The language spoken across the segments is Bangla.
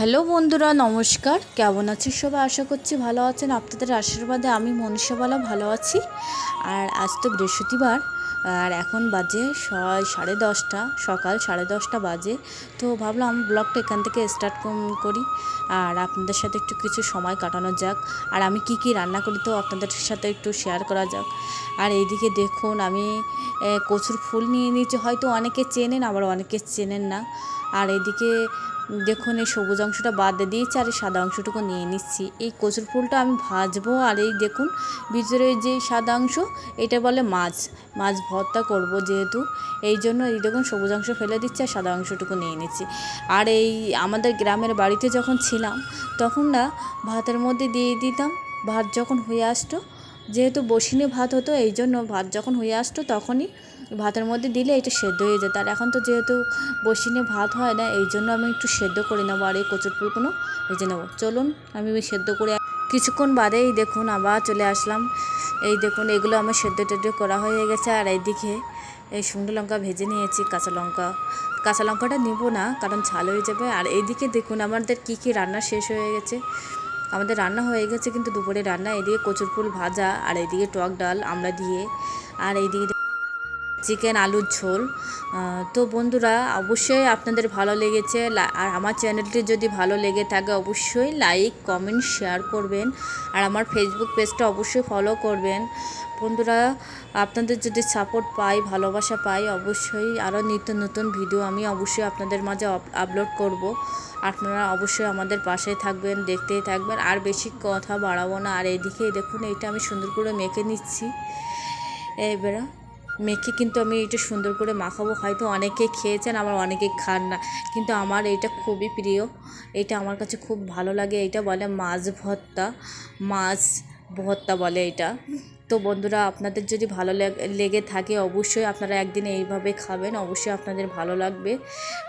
হ্যালো বন্ধুরা, নমস্কার। কেমন আছেন সবাই? আশা করছি ভালো আছেন। আপনাদের আশীর্বাদে আমি মনীষাবালা ভালো আছি। আর আজ তো বৃহস্পতিবার, আর এখন বাজে সাড়ে দশটা, সকাল সাড়ে দশটা বাজে। তো ভাবলাম ব্লগটা এখান থেকে স্টার্ট করি আর আপনাদের সাথে একটু কিছু সময় কাটানো যাক। আর আমি কি কি রান্না করি তো আপনাদের সাথে একটু শেয়ার করা যাক। আর এইদিকে দেখুন, আমি কচুর ফুল নিয়ে নিয়েছি। হয়তো অনেকে চেনেন, আবার অনেকে চেনেন না। আর এদিকে দেখুন, এই সবুজ অংশটা বাদ দিয়েছি আর এই সাদা অংশটুকু নিয়ে নিচ্ছি। এই কচুর ফুলটা আমি ভাজবো আর এই দেখুন, ভিতরে যে সাদা অংশ, এটা বলে মাছ। মাছ ভর্তা করব যেহেতু, এই জন্য এই দেখুন, সবুজ অংশ ফেলে দিচ্ছি আর সাদা অংশটুকু নিয়ে নিচ্ছি। আর এই আমাদের গ্রামের বাড়িতে যখন ছিলাম, তখন না ভাতের মধ্যে দিয়ে দিতাম। ভাত যখন হয়ে আসতো যেহেতু বসিনে ভাত হতো, এই জন্য ভাত যখন হয়ে আসতো তখনই ভাতের মধ্যে দিলে এটা সেদ্ধ হয়ে যেত। আর এখন তো যেহেতু বসিনে ভাত হয় না, এই জন্য আমি একটু সেদ্ধ করে নেব আর এই কচুর ফুলগুলো ভেজে নেব। চলুন, আমি সেদ্ধ করে কিছুক্ষণ বাদেই দেখুন আবার চলে আসলাম। এই দেখুন, এগুলো আমার সেদ্ধ টেদ্ধ করা হয়ে গেছে। আর এইদিকে এই শুকনো লঙ্কা ভেজে নিয়েছি, কাঁচা লঙ্কা। কাঁচা লঙ্কাটা নিব না, কারণ ছাল হয়ে যাবে। আর এইদিকে দেখুন, আমাদের কী কী রান্না শেষ হয়ে গেছে। আমাদের রান্না হয়ে গেছে কিন্তু দুপুরে রান্না, এদিকে কচুর ফুল ভাজা আর এদিকে টক ডাল আমরা দিয়ে। আর এইদিকে চিকেন আলুর ঝোল। তো বন্ধুরা, অবশ্যই আপনাদের ভালো লেগেছে। আর আমার চ্যানেলটি যদি ভালো লেগে থাকে, অবশ্যই লাইক, কমেন্ট, শেয়ার করবেন। আর আমার ফেসবুক পেজটা অবশ্যই ফলো করবেন। বন্ধুরা, আপনাদের যদি সাপোর্ট পাই, ভালোবাসা পাই, অবশ্যই আরও নিত্য নতুন ভিডিও আমি অবশ্যই আপনাদের মাঝে আপলোড করব। আপনারা অবশ্যই আমাদের পাশে থাকবেন, দেখতেই থাকবেন। আর বেশি কথা বাড়াবো না। আর এইদিকে দেখুন, এইটা আমি সুন্দর করে মেখে নিচ্ছি। এবারে মেখে কিন্তু আমি এটা সুন্দর করে মাখাবো। হয়তো অনেকে খেয়েছেন, আবার অনেকে খান না। কিন্তু আমার এটা খুবই প্রিয়। এটা আমার কাছে খুব ভালো লাগে। এটা বলে মাছ ভর্তা। মাছ ভর্তা বলে এটা। তো বন্ধুরা, আপনাদের যদি ভালো লেগ- থাকে অবশ্যই আপনারা একদিন এইভাবে খাবেন, অবশ্যই আপনাদের ভালো লাগবে।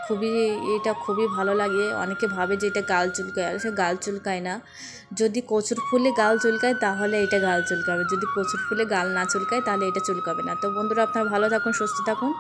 খুবই, এটা খুবই ভালো লাগে। অনেকে ভাবে যে এটা গাল চুলকায় আসলে গাল চুলকায় না। যদি কচুর ফুলে গাল চুলকায়, তাহলে এটা গাল চুলকাবে। যদি কচুর ফুলে গাল না চুলকায়, তাহলে এটা চুলকাবে না। তো বন্ধুরা, আপনারা ভালো থাকুন, সুস্থ থাকুন।